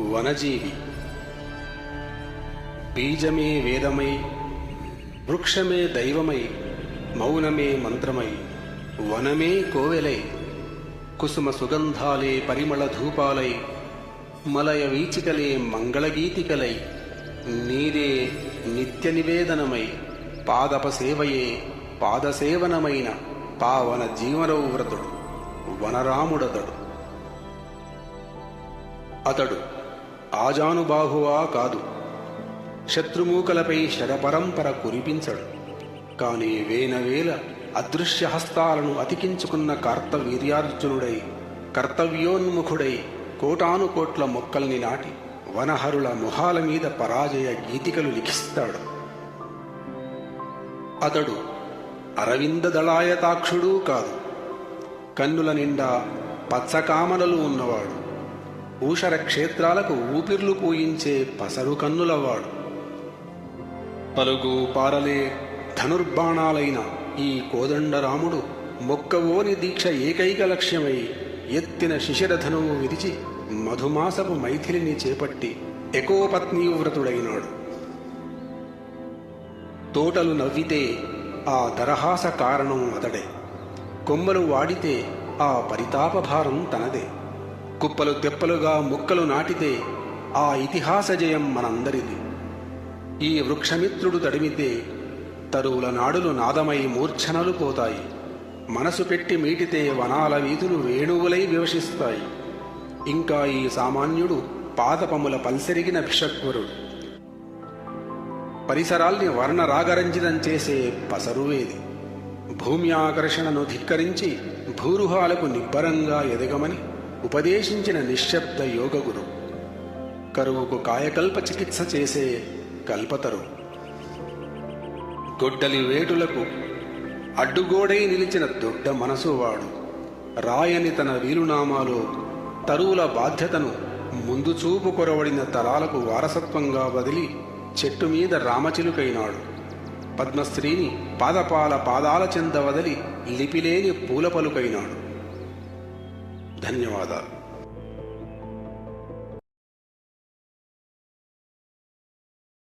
వనజీవి బీజమే వేదమై వృక్షమే దైవమై మౌనమే మంత్రమై వనమే కోవెలై కుసుమ సుగంధాలే పరిమళ ధూపాలై మలయ వీచికలే మంగళగీతికలై నీదే నిత్య నివేదనమై పాదప సేవయే పాదసేవనమైన పావన జీవనవు వ్రతుడు వనరాముడతడు. అతడు ఆజానుబాహువా కాదు. శత్రుమూకలపై శరపరంపర కురిపించడు. కాని వేనవేల అదృశ్య హస్తాలను అతికించుకున్న కార్తవీర్యార్జునుడై కర్తవ్యోన్ముఖుడై కోటానుకోట్ల మొక్కల్ని నాటి వనహరుల మొహాల మీద పరాజయ గీతికలు లిఖిస్తాడు. అతడు అరవింద దళాయతాక్షుడూ కాదు. కన్నుల నిండా పచ్చకామనలు ఉన్నవాడు. ఊషర క్షేత్రాలకు ఊపిర్లు పూయించే పసరు కన్నులవాడు. పలుగు పారలే ధనుర్బాణాలైన ఈ కోదండరాముడు మొక్కవోని దీక్ష ఏకైక లక్ష్యమై ఎత్తిన శిశిరధనువు విరిచి మధుమాసపు మైథిలిని చేపట్టి ఎకోపత్నీవ్రతుడైనాడు తోటలు నవ్వితే ఆ దరహాస కారణం అతడే. కొమ్మలు వాడితే ఆ పరితాపభారం తనదే. కుప్పలు తెప్పలుగా ముక్కలు నాటితే ఆ ఇతిహాస జయం మనందరిది. ఈ వృక్షమిత్రుడు తడిమితే తరువుల నాడులు నాదమై మూర్ఛనలు పోతాయి. మనసు పెట్టి మీటితే వనాల వీధులు వేణువులై వివశిస్తాయి ఇంకా ఈ సామాన్యుడు పాదపముల పల్సెరిగిన భిషక్వరుడు. పరిసరాల్ని వర్ణరాగరంజితం చేసే పసరువేది. భూమి ఆకర్షణను ధిక్కరించి భూరుహాలకు నిబ్బరంగా ఎదగమని ఉపదేశించిన నిశ్శబ్ద యోగ గురు కరువుకు కాయకల్ప చికిత్స చేసే కల్పతరు గొడ్డలి వేటులకు అడ్డుగోడై నిలిచిన దొడ్డ మనసువాడు రాయని తన వీలునామాలో తరువుల బాధ్యతను ముందు చూపు కొరవడిన తరాలకు వారసత్వంగా బదిలి చెట్టు మీద రామచిలుకైనాడు. పద్మశ్రీని పాదపాల పాదాల చెంద వదిలి లిపిలేని పూల పలుకైనాడు ధన్యవాదాలు